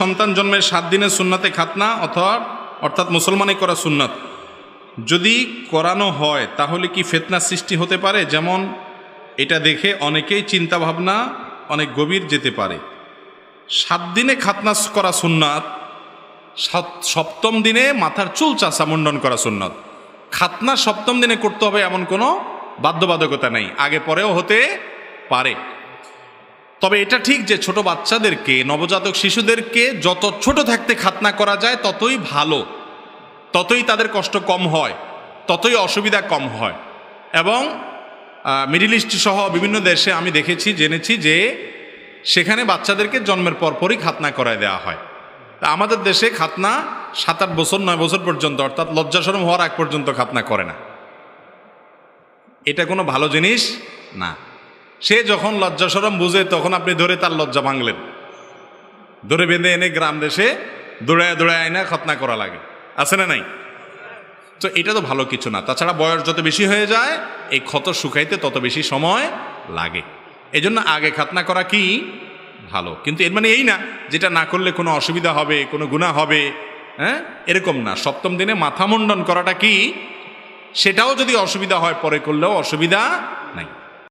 সন্তান জন্মের সাত দিনে সুন্নাতে খাতনা অথবা অর্থাৎ মুসলমানে করা সুন্নাত। যদি করানো হয়, তাহলে কি ফেতনা সৃষ্টি হতে পারে? যেমন এটা দেখে অনেকেই চিন্তা ভাবনা অনেক গভীর যেতে পারে। সাত দিনে খাতনা করা সুন্নাত, সাত- সপ্তম দিনে মাথার চুল চাষা মুন্ডন করা সুন্নত। খাতনা সপ্তম দিনে করতে হবে এমন কোনো বাধ্যবাধকতা নেই। আগে পরেও হতে পারে। তবে এটা ঠিক যে ছোট বাচ্চাদেরকে, নবজাতক শিশুদেরকে যত ছোট থাকতে খাতনা করা যায়, ততই ভালো। ততই তাদের কষ্ট কম হয়, ততই অসুবিধা কম হয়। এবং মিডিল ইস্ট সহ বিভিন্ন দেশে আমি দেখেছি, জেনেছি যে সেখানে বাচ্চাদেরকে জন্মের পরপরই খাতনা করায় দেওয়া হয়। তা আমাদের দেশে খাতনা সাত আট বছর, নয় বছর পর্যন্ত, অর্থাৎ লজ্জাসরম হওয়ার আগ পর্যন্ত খাতনা করে না। এটা কোনো ভালো জিনিস? না। সে যখন লজ্জাসরম বুঝে, তখন আপনি ধরে তার লজ্জা ভাঙলেন। ধরে বেঁধে এনে গ্রাম দেশে দৌড়ায় দৌড়ায় এনে খতনা করা লাগে। আছে না নাই? তো এটা তো ভালো কিছু না। তাছাড়া বয়স যত বেশি হয়ে যায়, এই ক্ষত শুকাইতে তত বেশি সময় লাগে। এই জন্য আগে খাতনা করা কি? ভালো। কিন্তু এর মানে এই না, যেটা না করলে কোনো অসুবিধা হবে, কোনো গুণা হবে হ্যাঁ? এরকম না। সপ্তম দিনে মাথা মুন্ডন করাটা কি? সেটাও যদি অসুবিধা হয়, পরে করলেও অসুবিধা নাই।